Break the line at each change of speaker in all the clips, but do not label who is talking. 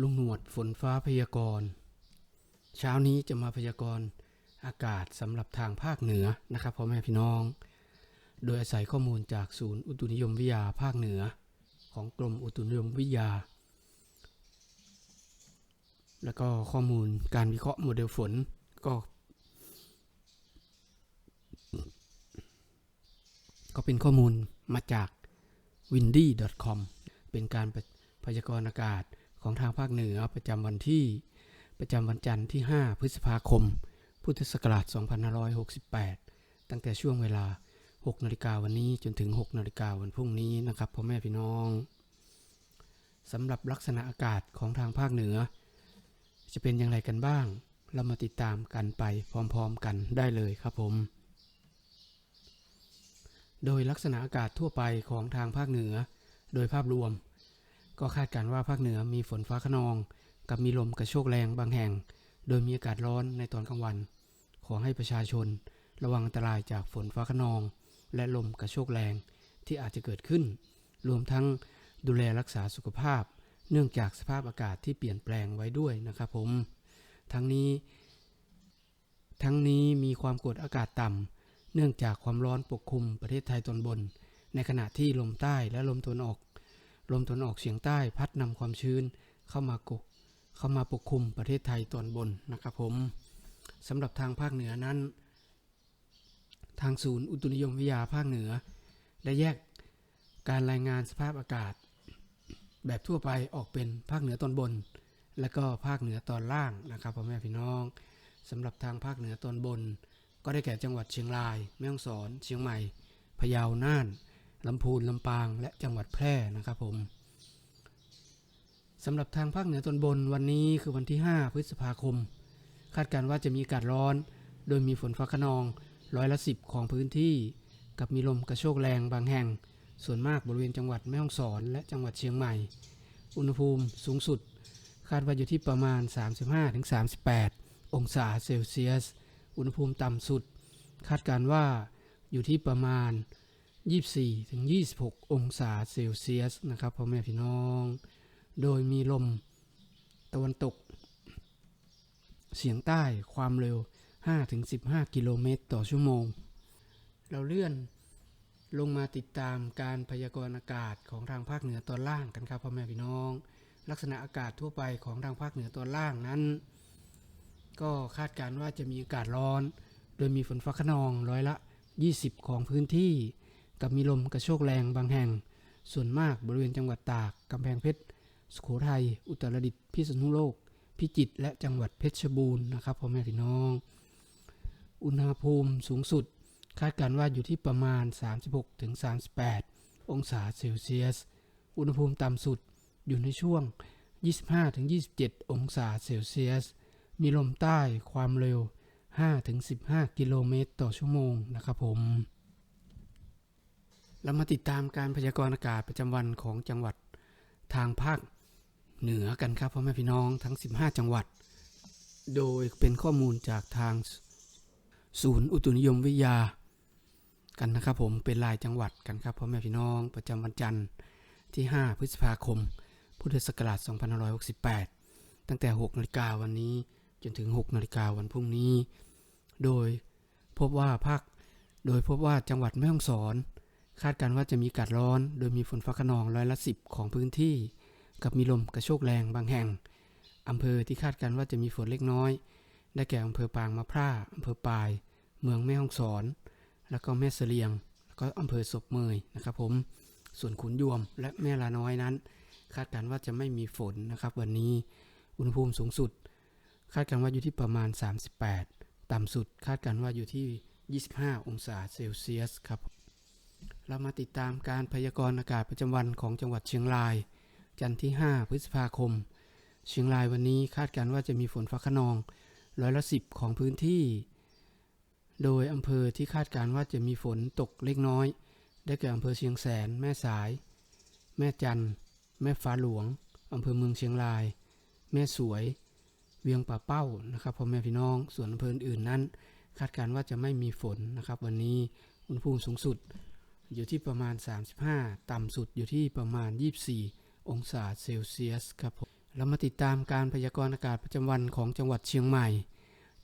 ลุงหนวดฝนฟ้าพยากรณ์ เช้านี้จะมาพยากรณ์อากาศสำหรับทางภาคเหนือนะครับพ่อแม่พี่น้อง โดยอาศัยข้อมูลจากศูนย์อุตุนิยมวิทยาภาคเหนือ ของกรมอุตุนิยมวิทยา แล้วก็ข้อมูลการวิเคราะห์โมเดลฝนก็ ก็เป็นข้อมูลมาจาก windy.com เป็นการพยากรณ์อากาศ ของทางภาคเหนือประจำวันที่ประจำวันจันทร์ที่ 5 พฤษภาคม พุทธศักราช 2568 ตั้งแต่ช่วงเวลา 6 นาฬิกาวันนี้จนถึง 6 นาฬิกาวันพรุ่งนี้นะครับพ่อแม่พี่น้องสำหรับลักษณะอากาศของทางภาคเหนือ จะเป็นอย่างไรกันบ้าง เรามาติดตามกันไปพร้อมๆกันได้เลยครับผม โดยลักษณะอากาศทั่วไปของทางภาคเหนือ โดยภาพรวม ก็คาดการณ์ว่าภาคเหนือมีฝนฟ้าขนอง กับมีลมกระโชกแรงบางแห่ง โดยมีอากาศร้อนในตอนกลางวัน ขอให้ประชาชน ระวังอันตรายจากฝนฟ้าขนอง และลมกระโชกแรงที่อาจจะเกิดขึ้น รวมทั้งดูแลรักษาสุขภาพ เนื่องจากสภาพอากาศที่เปลี่ยนแปลงไว้ด้วยนะครับผม ทั้งนี้ ทั้งนี้มีความกดอากาศต่ำเนื่องจากความร้อนปกคลุมประเทศไทยตอนบน ในขณะที่ลมใต้และลมตะวันออก ลมตะวันออกเฉียงใต้พัดนำความชื้นเข้ามากกเข้ามาปกคลุมประเทศไทยตอนบนนะครับผมสำหรับทางภาคเหนือนั้น ทางศูนย์อุตุนิยมวิทยาภาคเหนือ ได้แยกการรายงานสภาพอากาศ แบบทั่วไปออกเป็นภาคเหนือตอนบน และก็ภาคเหนือตอนล่างนะครับพ่อแม่พี่น้องสำหรับทางภาคเหนือตอนบน ก็ได้แก่จังหวัดเชียงราย แม่ฮ่องสอน เชียงใหม่พะเยาน่าน ลำพูนลำปางและจังหวัดแพร่นะครับผมสำหรับทางภาคเหนือตอนบนวันนี้คือวันที่ 5 พฤษภาคม คาดการณ์ว่าจะมีอากาศร้อน โดยมีฝนฟ้าขนองร้อยละสิบของพื้นที่ กับมีลมกระโชกแรงบางแห่ง ส่วนมากบริเวณจังหวัดแม่ฮ่องสอนและจังหวัดเชียงใหม่ อุณหภูมิสูงสุด คาดว่าอยู่ที่ประมาณ 35-38 องศาเซลเซียส อุณหภูมิต่ำสุด คาดการณ์ว่าอยู่ที่ประมาณ 24ถึง26 องศาเซลเซียสนะครับพ่อแม่พี่น้อง โดยมีลมตะวันตก เฉียงใต้ความเร็ว 5 ถึง 15 กิโลเมตรต่อชั่วโมง เราเลื่อนลงมาติดตามการพยากรณ์อากาศของทางภาคเหนือตอนล่างกันครับพ่อแม่พี่น้อง ลักษณะอากาศทั่วไปของทางภาคเหนือตอนล่างนั้น ก็คาดการณ์ว่าจะมีอากาศร้อน โดยมีฝนฟ้าขนองร้อยละ 20 ของพื้นที่ กับมีลมกระโชกแรงบางแห่ง ส่วนมากบริเวณจังหวัดตาก กำแพงเพชร สุโขทัย อุตรดิตถ์ พิษณุโลก พิจิตร และจังหวัดเพชรบูรณ์นะครับพ่อแม่พี่น้อง อุณหภูมิสูงสุด คาดการณ์ว่าอยู่ที่ประมาณ 36-38 องศาเซลเซียส อุณหภูมิต่ำสุดอยู่ในช่วง 25-27 องศาเซลเซียส มีลมใต้ความเร็ว 5-15 กิโลเมตรต่อชั่วโมงนะครับผม เรามาติดตามการพยากรณ์อากาศประจำวันของจังหวัดทางภาคเหนือกันครับพ่อแม่พี่น้องทั้ง 15 จังหวัด โดยเป็นข้อมูลจากทางศูนย์อุตุนิยมวิทยา กันนะครับผมเป็นรายจังหวัดกันครับพ่อแม่พี่น้องประจำวันจันทร์ที่ 5 พฤษภาคม พุทธศักราช 2568 ตั้งแต่ 6 นาฬิกาวันนี้จนถึง 6 นาฬิกาวันพรุ่งนี้ โดยพบว่าภาคโดยพบว่าจังหวัดแม่ฮ่องสอน คาดการณ์ว่าจะมีอากาศร้อน โดยมีฝนฟ้าขนองร้อยละสิบของพื้นที่ กับมีลมกระโชกแรงบางแห่ง อำเภอที่คาดการณ์ว่าจะมีฝนเล็กน้อย ได้แก่อำเภอปางมะพร้าอำเภอปาย เมืองแม่ฮ่องสอน แล้วก็แม่เสลียง แล้วก็อำเภอศพเมยนะครับผม ส่วนขุนยวมและแม่ลาน้อยนั้น คาดการณ์ว่าจะไม่มีฝนนะครับวันนี้ อุณหภูมิสูงสุด คาดการณ์ว่าอยู่ที่ประมาณ 38 ต่ำสุดคาดการณ์ว่าอยู่ที่ 25 องศาเซลเซียสครับ เรามาติดตามการพยากรณ์อากาศประจำวันของจังหวัดเชียงราย จันทร์ที่ 5 พฤษภาคม เชียงรายวันนี้คาดการณ์ว่าจะมีฝนฟ้าขนองร้อยละสิบของพื้นที่ โดยอำเภอที่คาดการณ์ว่าจะมีฝนตกเล็กน้อย ได้แก่อำเภอเชียงแสน แม่สาย แม่จันทร์แม่ฟ้าหลวงอำเภอเมืองเชียงราย แม่สวย เวียงป่าเป้านะครับพ่อแม่พี่น้อง ส่วนอำเภออื่นนั้น คาดการณ์ว่าจะไม่มีฝนนะครับ วันนี้อุณหภูมิสูงสุด อยู่ที่ประมาณ 35 ต่ำสุดอยู่ที่ประมาณ 24 องศาเซลเซียสครับผมเรามาติดตามการพยากรณ์อากาศประจำวันของจังหวัดเชียงใหม่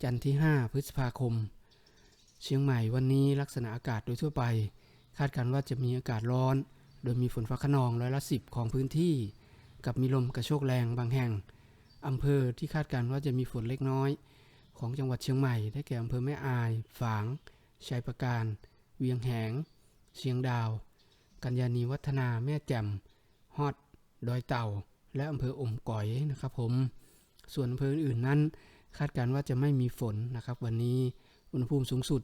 จันทร์ที่ 5 พฤษภาคม เชียงใหม่วันนี้ลักษณะอากาศโดยทั่วไป คาดการณ์ว่าจะมีอากาศร้อน โดยมีฝนฟ้าขนองร้อยละสิบของพื้นที่ กับมีลมกระโชกแรงบางแห่งอำเภอที่คาดการณ์ว่าจะมีฝนเล็กน้อย ของจังหวัดเชียงใหม่ได้แก่อำเภอแม่อาย ฝาง ชัยประการ เวียงแหง เชียงดาว กัญญานีวัฒนาแม่แจ่มฮอดดอยเต่า และอำเภออมก๋อยนะครับผม ส่วนอำเภออื่นนั้น คาดการณ์ว่าจะไม่มีฝนนะครับ วันนี้อุณหภูมิสูงสุด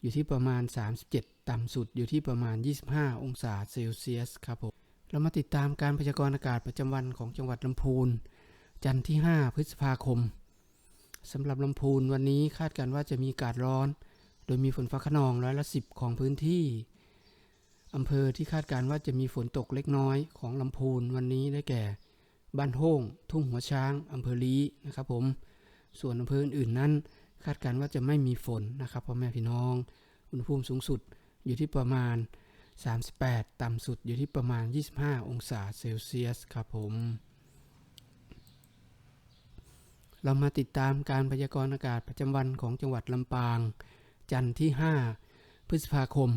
อยู่ที่ประมาณ 37 ต่ำสุดอยู่ที่ประมาณ 25 องศาเซลเซียสครับผมเรามาติดตามการพยากรณ์อากาศประจำวันของจังหวัดลำพูน จันทร์ที่ 5 พฤษภาคมสำหรับลำพูนวันนี้คาดการณ์ว่าจะมีอากาศร้อน โดยมีฝนฟ้าขนองร้อยละสิบของพื้นที่ อำเภอที่คาดการณ์ว่าจะมีฝนตกเล็กน้อยของลำพูนวันนี้ได้แก่ บ้านโฮ่งทุ่งหัวช้างอำเภอลีนะครับผม ส่วนอำเภออื่นๆนั้น คาดการณ์ว่าจะไม่มีฝนนะครับพ่อแม่พี่น้อง อุณหภูมิสูงสุดอยู่ที่ประมาณ 38 ต่ำสุดอยู่ที่ประมาณ 25 องศาเซลเซียสครับผม เรามาติดตามการพยากรณ์อากาศประจำวันของจังหวัดลำปาง จันทร์ที่ 5 พฤษภาคม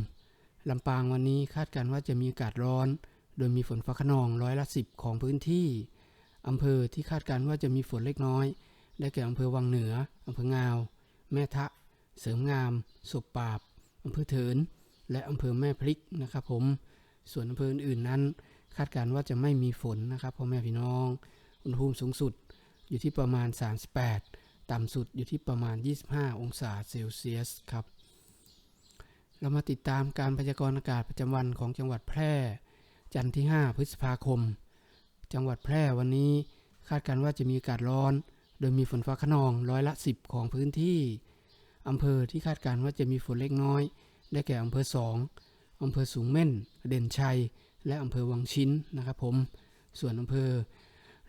ลำปางวันนี้คาดการณ์ว่าจะมีอากาศร้อน โดยมีฝนฟ้าขนองร้อยละสิบของพื้นที่อำเภอที่คาดการณ์ว่าจะมีฝนเล็กน้อย ได้แก่อำเภอวังเหนืออำเภองาว แม่ทะ เสริมงามศบปราบอำเภอเถิน และอำเภอแม่พริกนะครับผม ส่วนอำเภออื่นๆนั้น คาดการณ์ว่าจะไม่มีฝนนะครับพ่อแม่พี่น้อง อุณหภูมิสูงสุดอยู่ที่ประมาณ 38 ต่ำสุดอยู่ที่ประมาณ 25 องศาเซลเซียสครับ เรามาติดตามการพยากรณ์อากาศประจำวันของจังหวัดแพร่ จันทร์ที่ 5 พฤษภาคม จังหวัดแพร่วันนี้คาดการณ์ว่าจะมีอากาศร้อน โดยมีฝนฟ้าขนองร้อยละ 10 ของพื้นที่อำเภอที่คาดการณ์ว่าจะมีฝนเล็กน้อย ได้แก่อำเภอสองอำเภอสูงเม่น เด่นชัย และอำเภอวังชิ้นนะครับผม ส่วนอำเภอ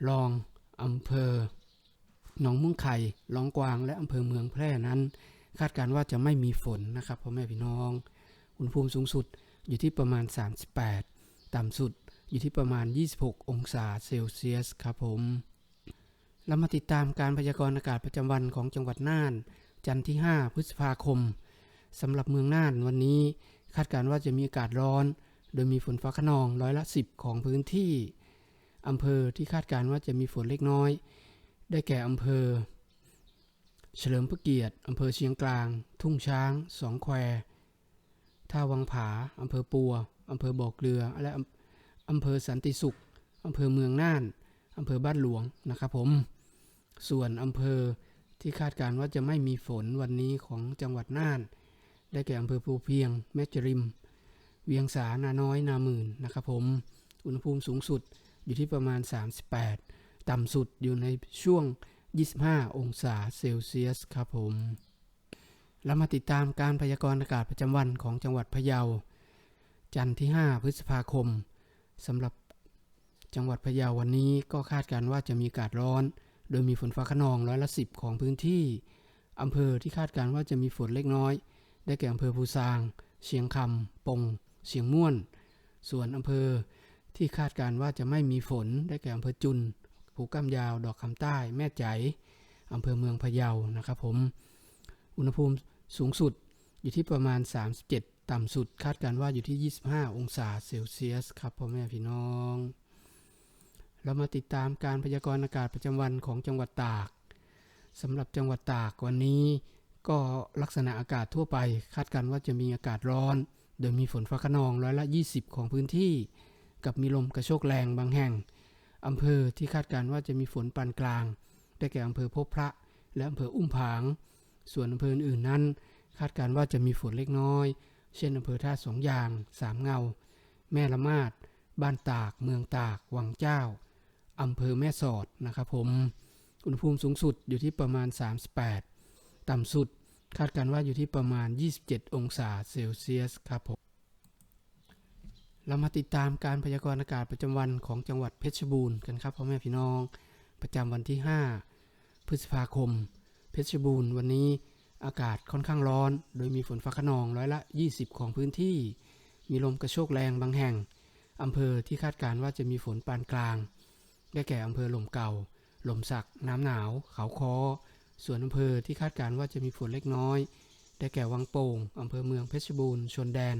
รองอำเภอหนองมุ้งไข่ลองกวาง และอำเภอเมืองแพร่นั้น คาดการณ์ว่าจะไม่มีฝนนะครับพ่อแม่พี่น้อง อุณหภูมิสูงสุดอยู่ที่ประมาณ 38 ต่ำสุดอยู่ที่ประมาณ 26 องศาเซลเซียสครับผมเรามาติดตามการพยากรณ์อากาศประจำวันของจังหวัดน่าน จันทร์ที่ 5 พฤษภาคมสำหรับเมืองน่านวันนี้ คาดการณ์ว่าจะมีอากาศร้อน โดยมีฝนฟ้าขนองร้อยละ 10 ของพื้นที่อำเภอที่คาดการณ์ว่าจะมีฝนเล็กน้อย ได้แก่อำเภอ เฉลิมพระเกียรติอำเภอเชียงกลาง ทุ่งช้าง สองแควท่าวังผาอำเภอปัวอำเภอบ่อเกลือ และอำเภอสันติสุขอำเภอเมืองน่านอำเภอบ้านหลวงนะครับผม ส่วนอำเภอที่คาดการณ์ว่าจะไม่มีฝนวันนี้ของจังหวัดน่าน ได้แก่อำเภอภูเพียง แม่จริม เวียงสานาน้อยนาหมื่นนะครับผม อุณหภูมิสูงสุดอยู่ที่ประมาณ 38 ต่ำสุดอยู่ในช่วง 25 องศาเซลเซียสครับผมเรามาติดตามการพยากรณ์อากาศประจำวันของจังหวัดพะเยา จันทร์ที่ 5 พฤษภาคมสำหรับจังหวัดพะเยาวันนี้ก็คาดการณ์ว่าจะมีอากาศร้อน โดยมีฝนฟ้าขนองร้อยละสิบของพื้นที่อำเภอที่คาดการณ์ว่าจะมีฝนเล็กน้อย ได้แก่อำเภอภูซาง เชียงคำปง เชียงม่วน ส่วนอำเภอที่คาดการณ์ว่าจะไม่มีฝนได้แก่อำเภอจุน ภูกำยาว ดอกคำใต้ แม่ใจอำเภอเมืองพะเยานะครับผม อุณหภูมิสูงสุดอยู่ที่ประมาณ 37 ต่ำสุด คาดการณ์ว่าอยู่ที่ 25 องศาเซลเซียสครับพ่อแม่พี่น้อง เรามาติดตามการพยากรณ์อากาศประจำวันของจังหวัดตากสำหรับจังหวัดตากวันนี้ ก็ลักษณะอากาศทั่วไป คาดการณ์ว่าจะมีอากาศร้อน โดยมีฝนฟ้าขนองร้อยละ 20 ของพื้นที่ กับมีลมกระโชกแรงบางแห่ง อำเภอที่คาดการณ์ว่าจะมีฝนปานกลาง ได้แก่อำเภอพบพระ และอำเภออุ้มผาง ส่วนอำเภออื่นนั้น คาดการณ์ว่าจะมีฝนเล็กน้อย เช่นอำเภอท่าสองยางสามเงา แม่ละมาด บ้านตาก เมืองตาก วังเจ้า อำเภอแม่สอดนะครับผม อุณหภูมิสูงสุดอยู่ที่ประมาณ 38 ต่ำสุดคาดการณ์ว่าอยู่ที่ประมาณ 27 องศาเซลเซียสครับผม เรามาติดตามการพยากรณ์อากาศประจำวันของจังหวัดเพชรบูรณ์กันครับพ่อแม่พี่น้อง ประจำวันที่ 5 พฤษภาคม เพชรบูรณ์ วันนี้อากาศค่อนข้างร้อน โดยมีฝนฟ้าขนองร้อยละ 20 ของพื้นที่ มีลมกระโชกแรงบางแห่งอำเภอที่คาดการณ์ว่าจะมีฝนปานกลาง ได้แก่อำเภอหล่มเก่า หล่มสัก น้ำหนาว เขาคอ ส่วนอำเภอที่คาดการณ์ว่าจะมีฝนเล็กน้อย ได้แก่วังโป่งอำเภอเมืองเพชรบูรณ์ ชนแดน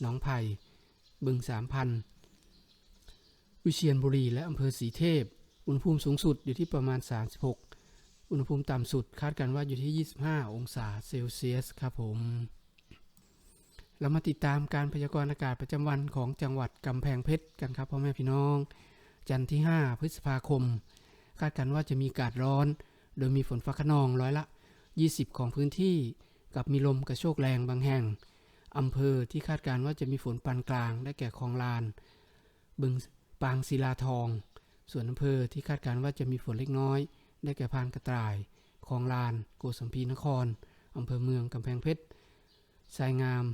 หนองไผ่ บึงสามพันวิเชียรบุรีและอำเภอสีเทพ อุณหภูมิสูงสุดอยู่ที่ประมาณ 36 อุณหภูมิต่ำสุดคาดการณ์ว่าอยู่ที่ 25 องศาเซลเซียสครับผม เรามาติดตามการพยากรณ์อากาศประจำวันของจังหวัดกำแพงเพชรกันครับพ่อแม่พี่น้อง จันทร์ที่ 5 พฤษภาคม คาดการณ์ว่าจะมีอากาศร้อน โดยมีฝนฟ้าขนองร้อยละ 20 ของพื้นที่ กับมีลมกระโชกแรงบางแห่ง อำเภอที่คาดการณ์ว่าจะมีฝนปานกลาง ได้แก่คลองลาน บึงปางศิลาทอง ส่วนอำเภอที่คาดการณ์ว่าจะมีฝนเล็กน้อย ได้แก่พานกระต่ายคลองลาน โกสัมพีนครอำเภอเมืองกำแพงเพชรทรายงาม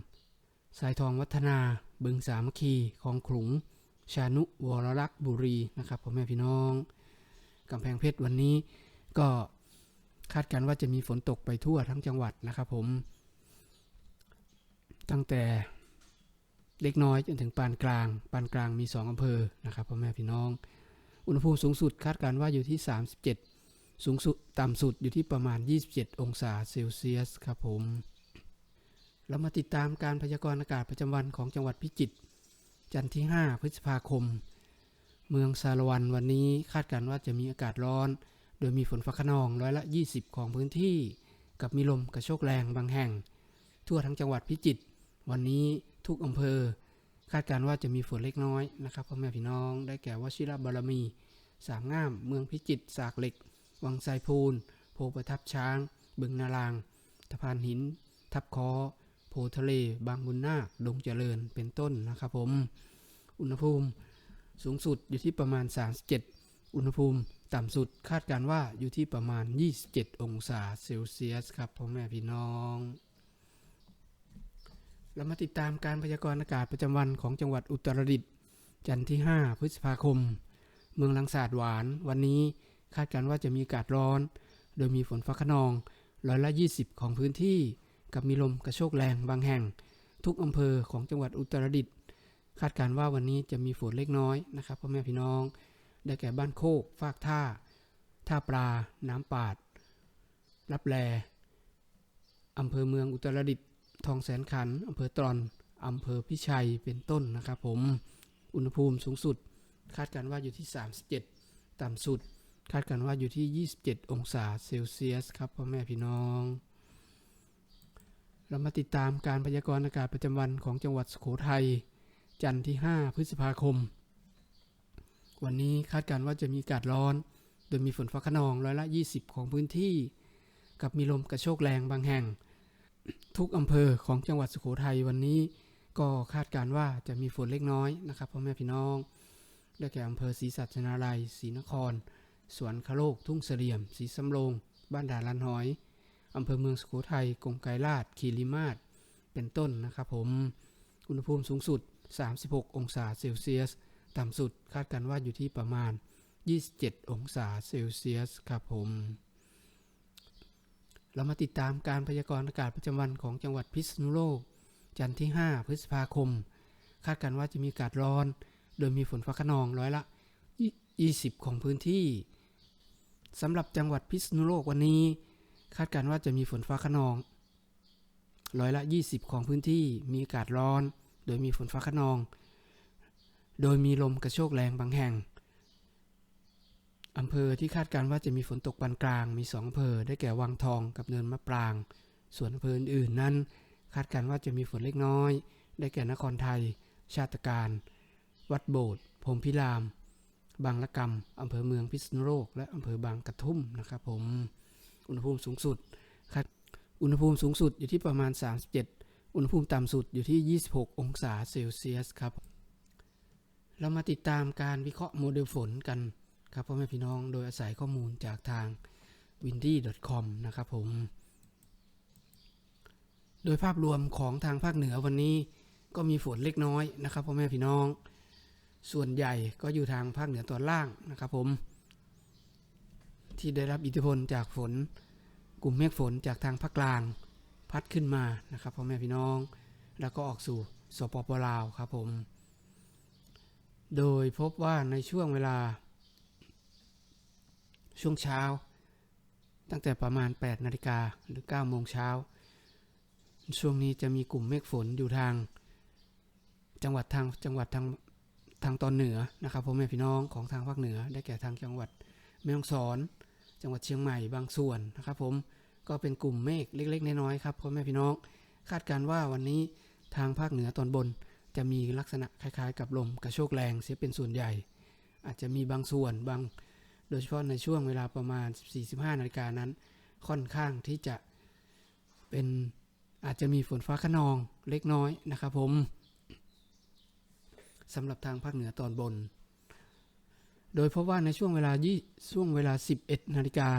ทรายทองวัฒนา บึงสามัคคีคลองขลุง ชานุวรรักษ์บุรีนะครับพ่อแม่พี่น้องกำแพงเพชรวันนี้ก็คาดการณ์ว่าจะมีฝนตกไปทั่วทั้งจังหวัดนะครับผม ตั้งแต่เล็กน้อยจนถึงปานกลาง ปานกลางมี 2อำเภอนะครับพ่อแม่พี่น้อง อุณหภูมิสูงสุดคาดการณ์ว่าอยู่ที่ 37 สูงสุดต่ำสุดอยู่ที่ประมาณ 27 องศาเซลเซียสครับผม เรามาติดตามการพยากรณ์อากาศประจำวันของจังหวัดพิจิตร จันทร์ที่ 5 พฤษภาคม เมืองสารวันวันนี้คาดการณ์ว่าจะมีอากาศร้อน โดยมีฝนฟ้าขนองร้อยละ 20 ของพื้นที่ กับมีลมกระโชกแรงบางแห่ง ทั่วทั้งจังหวัดพิจิตร วันนี้ทุกอำเภอ คาดการว่าจะมีฝนเล็กน้อยนะครับพ่อแม่พี่น้องได้แก่วชิระบารมี สามงาม เมืองพิจิตรสากเหล็ก วังไซพูน โพประทับช้าง บึงนารางตะพานหิน ทับคอโพทะเล บางบุญนาคดงเจริญเป็นต้นนะครับผม อุณหภูมิสูงสุดอยู่ที่ประมาณ 37 อุณหภูมิต่ำสุดคาดการว่าอยู่ที่ประมาณ 27 องศาเซลเซียสครับพ่อแม่พี่น้อง เรามาติดตามการพยากรณ์อากาศประจำวันของจังหวัดอุตรดิตถ์จันทร์ที่ 5 พฤษภาคม เมืองลังสาดหวาน วันนี้คาดการณ์ว่าจะมีอากาศร้อน โดยมีฝนฟ้าขนองร้อยละ 20 ของพื้นที่ กับมีลมกระโชกแรงบางแห่ง ทุกอำเภอของจังหวัดอุตรดิตถ์คาดการณ์ว่าวันนี้จะมีฝนเล็กน้อยนะครับพ่อแม่พี่น้อง ได้แก่บ้านโคก ฟากท่า ท่าปลา น้ำปาด รับแลอำเภอเมืองอุตรดิตถ์ ทองแสนขันอำเภอตรอนอำเภอพิชัยเป็นต้นนะครับผม อุณหภูมิสูงสุด คาดการณ์ว่าอยู่ที่ 37 ต่ำสุด คาดการณ์ว่าอยู่ที่ 27 องศาเซลเซียสครับพ่อแม่พี่น้อง เรามาติดตามการพยากรณ์อากาศประจำวันของจังหวัดสุโขทัย จันทร์ที่ 5 พฤษภาคม วันนี้คาดการณ์ว่าจะมีอากาศร้อน โดยมีฝนฟ้าขนองร้อยละ 20 ของพื้นที่ กับมีลมกระโชกแรงบางแห่ง ทุกอำเภอของจังหวัดสุโขทัยวันนี้ ก็คาดการว่าจะมีฝนเล็กน้อยนะครับพ่อแม่พี่น้องได้แก่อำเภอศรีสัชนาลัยศรีนคร สวนคโลก ทุ่งเสลี่ยมศรีสำโรงบ้านด่านลันหอยอำเภอเมืองสุโขทัยกงไกรลาดคีรีมาศเป็นต้นนะครับผม อุณหภูมิสูงสุด 36 องศาเซลเซียส ต่ำสุดคาดการว่าอยู่ที่ประมาณ 27 องศาเซลเซียสครับผม เรามาติดตามการพยากรณ์อากาศประจำวันของจังหวัดพิษณุโลก จันทร์ที่ 5 พฤษภาคม คาดการณ์ว่าจะมีอากาศร้อน โดยมีฝนฟ้าขนองร้อยละ 20 ของพื้นที่สำหรับจังหวัดพิษณุโลกวันนี้ คาดการณ์ว่าจะมีฝนฟ้าขนองร้อยละ 20 ของพื้นที่มีอากาศร้อน โดยมีฝนฟ้าขนอง โดยมีลมกระโชกแรงบางแห่ง อำเภอที่คาดการณ์ว่าจะมีฝนตกปานกลางมี2อำเภอได้แก่วังทองกับเนินมะปราง ส่วนอำเภออื่นๆนั้น คาดการณ์ว่าจะมีฝนเล็กน้อย ได้แก่นครไทย ชาติการ วัดโบสถ์พรมพิราม บางละกำอำเภอเมืองพิษณุโลก และอำเภอบางกระทุ่มนะครับผมอุณหภูมิสูงสุดคาดอุณหภูมิสูงสุดอยู่ที่ประมาณ 37 อุณหภูมิต่ำสุดอยู่ที่ 26 องศาเซลเซียสครับ เรามาติดตามการวิเคราะห์โมเดลฝนกัน ครับพ่อแม่พี่น้องโดยอาศัยข้อมูลจากทาง windy.com นะครับผม โดยภาพรวมของทางภาคเหนือวันนี้ก็มีฝนเล็กน้อยนะครับพ่อแม่พี่น้อง ส่วนใหญ่ก็อยู่ทางภาคเหนือตอนล่างนะครับผม ที่ได้รับอิทธิพลจากฝน กลุ่มเมฆฝนจากทางภาคกลาง พัดขึ้นมานะครับพ่อแม่พี่น้อง แล้วก็ออกสู่สปปลาวครับผม โดยพบว่าในช่วงเวลา ช่วงเช้า ตั้งแต่ประมาณ 8 นาฬิกาหรือ 9 โมงเช้า ช่วงนี้จะมีกลุ่มเมฆฝนอยู่ทาง จังหวัดทางจังหวัดทางทางตอนเหนือนะครับพ่อแม่พี่น้องของทางภาคเหนือ ได้แก่ทางจังหวัดแม่ฮ่องสอน จังหวัดเชียงใหม่บางส่วนนะครับ ผมก็เป็นกลุ่มเมฆเล็กๆน้อยๆครับพ่อแม่พี่น้อง คาดการณ์ว่าวันนี้ทางภาคเหนือตอนบน จะมีลักษณะคล้ายๆ กับลมกระโชกแรงเสียเป็นส่วนใหญ่ อาจจะมีบางส่วนบาง โดยเฉพาะในช่วงเวลาประมาณ 14-15นาฬิกานั้น ค่อนข้างที่จะเป็นอาจจะมีฝนฟ้าขนองเล็กน้อยนะครับผมสำหรับทางภาคเหนือตอนบน โดยพบว่าในช่วงเวลายี่ช่วงเวลา 11นาฬิกา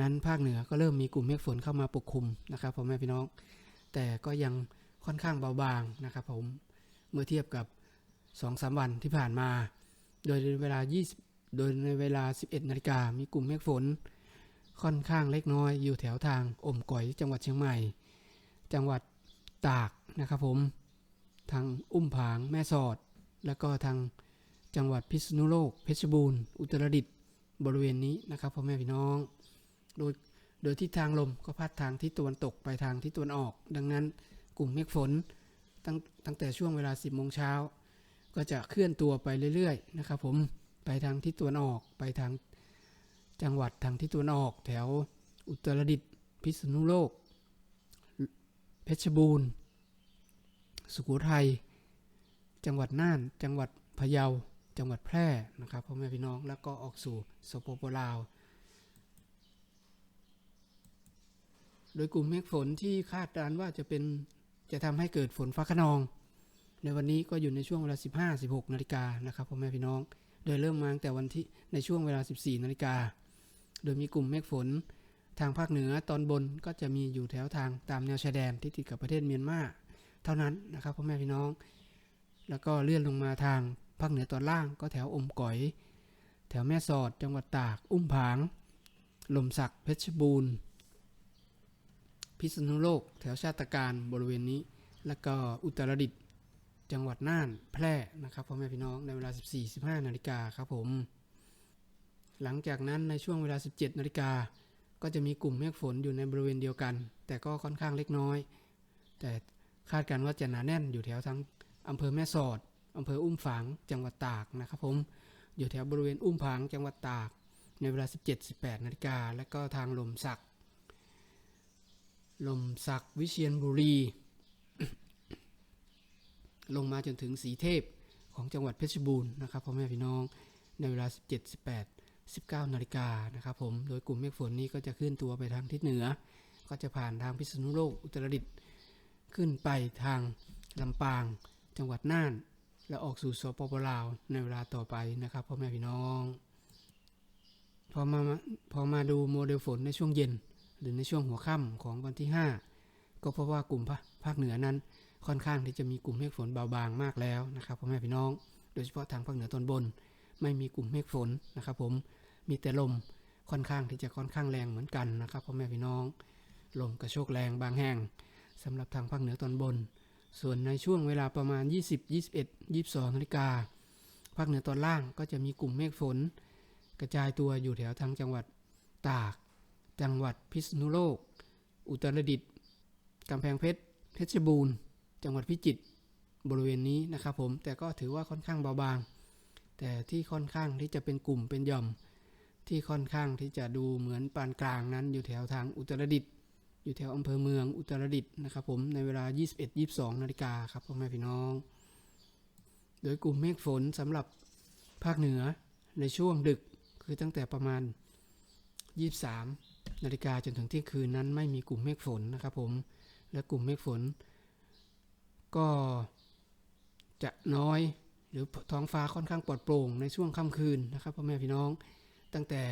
นั้นภาคเหนือก็เริ่มมีกลุ่มเมฆฝนเข้ามาปกคลุมนะครับพ่อแม่พี่น้อง แต่ก็ยังค่อนข้างเบาบางนะครับผมเมื่อเทียบกับ 2-3 วันที่ผ่านมา โดยในเวลา 20 โดยในเวลา 11 นาฬิกามีกลุ่มเมฆฝน ค่อนข้างเล็กน้อยอยู่แถวทางอมก๋อยจังหวัดเชียงใหม่ จังหวัดตากนะครับผม ทางอุ้มผางแม่สอด แล้วก็ทางจังหวัดพิษณุโลก เพชรบูรณ์ อุตรดิตถ์บริเวณนี้นะครับพ่อแม่พี่น้อง โดยโดยทิศทางลมก็พัดทางทิศตะวันตกไปทางทิศตะวันออก ดังนั้นกลุ่มเมฆฝนตั้งตั้งแต่ช่วงเวลา 10โมงเช้าก็จะเคลื่อนตัวไปเรื่อยๆนะครับผม ไปทางทิศตะวันออก ไปทางจังหวัดทางทิศตะวันออก แถวอุตรดิตถ์พิษณุโลก เพชรบูรณ์ สุโขทัย จังหวัดน่าน จังหวัดพะเยา จังหวัดแพร่นะครับพ่อแม่พี่น้องแล้วก็ออกสู่สปปลาว โดยกลุ่มเมฆฝนที่คาดการณ์ว่าจะเป็นจะทำให้เกิดฝนฟ้าขนอง ในวันนี้ก็อยู่ในช่วงเวลา 15-16 นาฬิกานะครับพ่อแม่พี่น้อง โดยเริ่มมาตั้งแต่วันที่ในช่วงเวลา 14 นาฬิกา โดยมีกลุ่มเมฆฝน ทางภาคเหนือตอนบนก็จะมีอยู่แถวทางตามแนวชายแดนที่ติดกับประเทศเมียนมาเท่านั้นนะครับพ่อแม่พี่น้อง แล้วก็เลื่อนลงมาทางภาคเหนือตอนล่างก็แถวอมก๋อย แถวแม่สอดจังหวัดตาก อุ้มผาง ลมสักเพชรบูรณ์ พิษณุโลก แถวชาติการบริเวณนี้ แล้วก็อุตรดิตถ์ จังหวัดน่านแพร่นะครับพ่อแม่พี่น้องในเวลา 14-15 นาฬิกาครับผม หลังจากนั้นในช่วงเวลา 17 นาฬิกาก็จะมีกลุ่มเมฆฝนอยู่ในบริเวณเดียวกัน แต่ก็ค่อนข้างเล็กน้อย แต่คาดการณ์ว่าจะหนาแน่นอยู่แถวทั้งอำเภอแม่สอดอำเภออุ้มฝางจังหวัดตากนะครับผมอยู่แถวบริเวณอุ้มผางจังหวัดตาก ในเวลา 17-18 นาฬิกาและก็ทางลมสัก ลมสักวิเชียรบุรี ลงมาจนถึงสีเทพของจังหวัดเพชรบูรณ์นะครับพ่อแม่พี่น้องในเวลา 17 18 19นาฬิกานะครับผมโดยกลุ่มเมฆฝนนี้ก็จะเคลื่อนตัวไปทางทิศเหนือ ก็จะผ่านทางพิษณุโลกอุตรดิตถ์ขึ้นไปทางลำปาง จังหวัดน่าน และออกสู่สปปลาวในเวลาต่อไปนะครับพ่อแม่พี่น้องพอมาพอมาดูโมเดลฝนในช่วงเย็น หรือในช่วงหัวค่ำของวันที่ 5 ก็เพราะว่ากลุ่มภาคเหนือนั้น ค่อนข้างที่จะมีกลุ่มเมฆฝนเบาบางมากแล้วนะครับพ่อแม่พี่น้อง โดยเฉพาะทางภาคเหนือตอนบน ไม่มีกลุ่มเมฆฝนนะครับผมมีแต่ลมค่อนข้างที่จะค่อนข้างแรงเหมือนกันนะครับพ่อแม่พี่น้อง ลมกระโชกแรงบางแห่งสำหรับทางภาคเหนือตอนบน ส่วนในช่วงเวลาประมาณ 20 21 22นาฬิกาภาคเหนือตอนล่างก็จะมีกลุ่มเมฆฝน กระจายตัวอยู่แถวทางจังหวัดตาก จังหวัดพิษณุโลก อุตรดิตถ์กำแพงเพชรเพชรบูรณ์ จังหวัดพิจิตรบริเวณนี้นะครับผมแต่ก็ถือว่าค่อนข้างเบาบาง แต่ที่ค่อนข้างที่จะเป็นกลุ่มเป็นหย่อม ที่ค่อนข้างที่จะดูเหมือนปานกลางนั้นอยู่แถวทางอุตรดิตถ์อยู่แถวอำเภอเมืองอุตรดิตถ์นะครับผมในเวลา 21-22 นาฬิกาครับพ่อแม่พี่น้อง โดยกลุ่มเมฆฝนสำหรับภาคเหนือในช่วงดึกคือตั้งแต่ประมาณ 23 นาฬิกาจนถึงเที่ยงคืนนั้นไม่มีกลุ่มเมฆฝนนะครับผมและกลุ่มเมฆฝน ก็จะน้อยหรือท้องฟ้าค่อนข้างปลอดโปร่งในช่วงค่ำคืนนะครับพ่อแม่พี่น้องตั้งแต่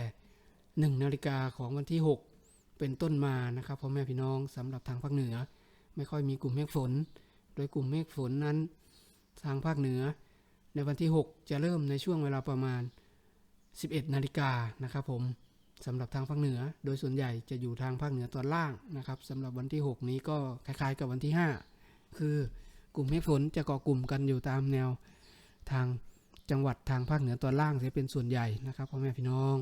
1 นาฬิกาของวันที่ 6 เป็นต้นมานะครับพ่อแม่พี่น้องสำหรับทางภาคเหนือ ไม่ค่อยมีกลุ่มเมฆฝน โดยกลุ่มเมฆฝนนั้น ทางภาคเหนือ ในวันที่ 6 จะเริ่มในช่วงเวลาประมาณ 11 นาฬิกานะครับผมสำหรับทางภาคเหนือ โดยส่วนใหญ่จะอยู่ทางภาคเหนือตอนล่างนะครับสำหรับวันที่ 6 นี้ก็คล้ายๆ กับวันที่ 5 คือ กลุ่มเมฆฝนจะเกาะกลุ่มกันอยู่ตามแนวทางจังหวัดทางภาคเหนือตอนล่างจะเป็นส่วนใหญ่นะครับพ่อแม่พี่น้อง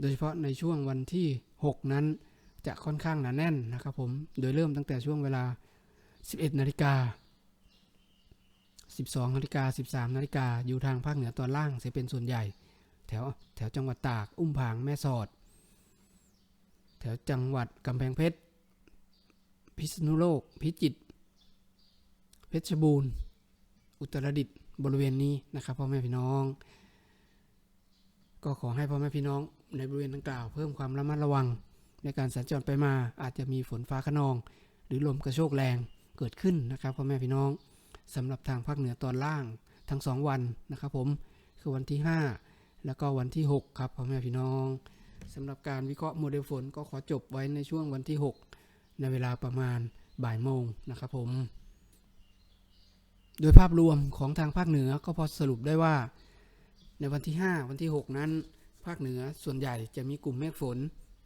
โดยเฉพาะในช่วงวันที่ 6 นั้นจะค่อนข้างหนาแน่นนะครับผม โดยเริ่มตั้งแต่ช่วงเวลา 11 นาฬิกา 12 นาฬิกา 13 นาฬิกา อยู่ทางภาคเหนือตอนล่างจะเป็นส่วนใหญ่ แถวแถวจังหวัดตาก อุ้มผาง แม่สอด แถวจังหวัดกำแพงเพชร พิษณุโลก พิจิตร ชรบูรณ์ อุตรดิตถ์บริเวณนี้นะครับพ่อแม่พี่น้อง ก็ขอให้พ่อแม่พี่น้องในบริเวณดังกล่าวเพิ่มความระมัดระวัง ในการสัญจรไปมาอาจจะมีฝนฟ้าขนอง หรือลมกระโชกแรงเกิดขึ้นนะครับพ่อแม่พี่น้องสำหรับทางภาคเหนือตอนล่างทั้งสองวันนะครับผมคือวันที่ 5 แล้วก็วันที่ 6 ครับพ่อแม่พี่น้องสำหรับการวิเคราะห์โมเดลฝนก็ขอจบไว้ในช่วงวันที่ 6 ในเวลาประมาณบ่ายโมงนะครับผม โดยภาพรวมของทางภาคเหนือก็พอสรุปได้ว่า ในวันที่ 5 วันที่ 6 นั้น ภาคเหนือส่วนใหญ่จะมีกลุ่มเมฆฝน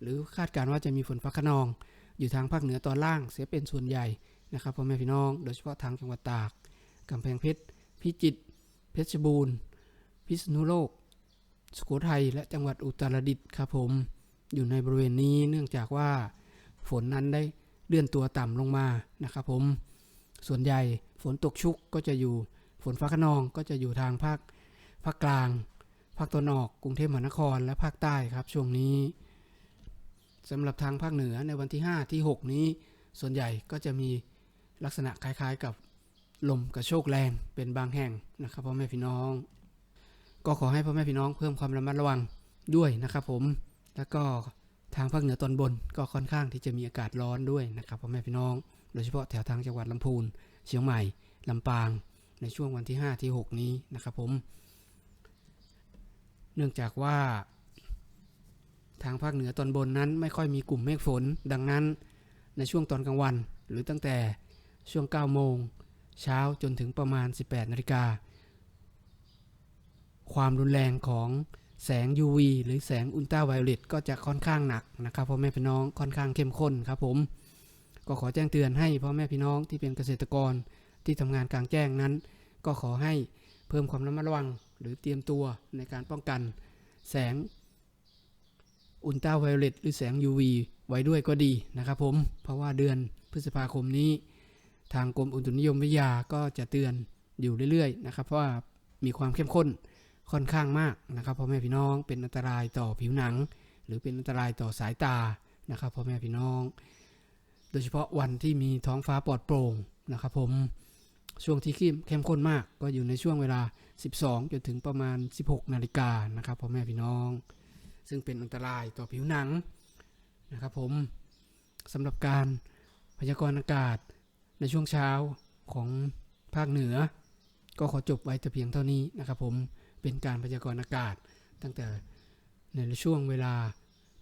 หรือคาดการณ์ว่าจะมีฝนฟ้าขนอง อยู่ทางภาคเหนือตอนล่างเสียเป็นส่วนใหญ่นะครับพ่อแม่พี่น้อง โดยเฉพาะทางจังหวัดตากกำแพงเพชรพิจิตรเพชรบูรณ์ พิษณุโลก สุโขทัยและจังหวัดอุตรดิตถ์ครับผมอยู่ในบริเวณนี้เนื่องจากว่าฝนนั้นได้เลื่อนตัวต่ำลงมานะครับผม ส่วนใหญ่ฝนตกชุกก็จะอยู่ฝนฟ้าขนองก็จะอยู่ทางภาคภาคกลาง ภาคตะวันออกกรุงเทพมหานครและภาคใต้ครับช่วงนี้สำหรับทางภาคเหนือในวันที่ 5 ที่ 6 นี้ ส่วนใหญ่ก็จะมีลักษณะคล้ายๆกับลมกระโชกแรงเป็นบางแห่งนะครับพ่อแม่พี่น้อง ก็ขอให้พ่อแม่พี่น้องเพิ่มความระมัดระวังด้วยนะครับผมแล้วก็ ทางภาคเหนือตอนบนก็ค่อนข้างที่จะมีอากาศร้อนด้วยนะครับพ่อแม่พี่น้อง โดยเฉพาะแถวทางจังหวัดลำพูน เชียงใหม่ลำปาง ในช่วงวันที่ 5 ที่ 6 นี้นะครับผม เนื่องจากว่า ทางภาคเหนือตอนบนนั้นไม่ค่อยมีกลุ่มเมฆฝน ดังนั้นในช่วงตอนกลางวัน หรือตั้งแต่ช่วง 9 โมง เช้าจนถึงประมาณ 18 นาฬิกา ความรุนแรงของ แสง UV หรือแสงอุลตราไวโอเลตก็จะค่อนข้างหนักนะครับพ่อแม่พี่น้องค่อนข้างเข้มข้นครับผมก็ขอแจ้งเตือนให้พ่อแม่พี่น้องที่เป็นเกษตรกรที่ทำงานกลางแจ้งนั้น ก็ขอให้เพิ่มความระมัดระวัง หรือเตรียมตัวในการป้องกัน แสงอุลตราไวโอเลตหรือแสง UV ไว้ด้วยก็ดีนะครับผมเพราะว่าเดือนพฤษภาคมนี้ ทางกรมอุตุนิยมวิทยาก็จะเตือนอยู่เรื่อยๆนะครับเพราะว่ามีความเข้มข้น ค่อนข้างมากนะครับพ่อแม่พี่น้องเป็นอันตรายต่อผิวหนัง หรือเป็นอันตรายต่อสายตานะครับพ่อแม่พี่น้อง โดยเฉพาะวันที่มีท้องฟ้าปลอดโปร่งนะครับผมช่วงที่เข้มเข้มข้นมากก็อยู่ในช่วงเวลา 12 จนถึงประมาณ 16 นาฬิกานะครับพ่อแม่พี่น้อง ซึ่งเป็นอันตรายต่อผิวหนังนะครับผมสำหรับการพยากรณ์อากาศในช่วงเช้าของภาคเหนือ ก็ขอจบไว้แต่เพียงเท่านี้นะครับผม เป็นการพยากรณ์อากาศ ตั้งแต่ในช่วงเวลา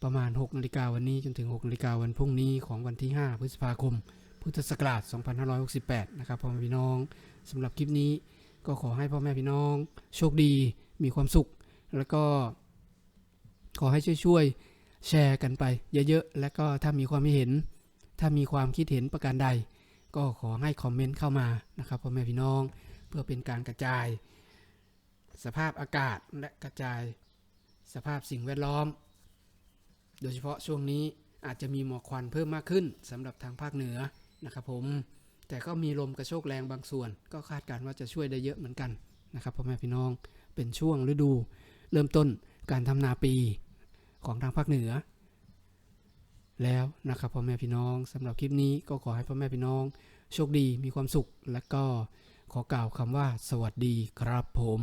ประมาณ 6นาฬิกาวันนี้จนถึง 6นาฬิกาวันพรุ่งนี้ของวันที่ 5 พฤษภาคม พุทธศักราช 2568 นะครับพ่อแม่พี่น้องสำหรับคลิปนี้ก็ขอให้พ่อแม่พี่น้อง โชคดีมีความสุข แล้วก็ขอให้ช่วยๆแชร์กันไป เยอะๆ และก็ถ้ามีความเห็น ถ้ามีความคิดเห็นประการใด ก็ขอให้คอมเมนต์เข้ามานะครับพ่อแม่พี่น้องเพื่อเป็นการกระจาย สภาพอากาศและกระจายสภาพสิ่งแวดล้อม โดยเฉพาะช่วงนี้อาจจะมีหมอกควันเพิ่มมากขึ้นสำหรับทางภาคเหนือนะครับผม แต่ก็มีลมกระโชกแรงบางส่วน ก็คาดการณ์ว่าจะช่วยได้เยอะเหมือนกันนะครับพ่อแม่พี่น้องเป็นช่วงฤดู เริ่มต้นการทำนาปีของทางภาคเหนือ แล้วนะครับพ่อแม่พี่น้องสำหรับคลิปนี้ก็ขอให้พ่อแม่พี่น้อง โชคดีมีความสุขและก็ขอกล่าวคำว่าสวัสดีครับผม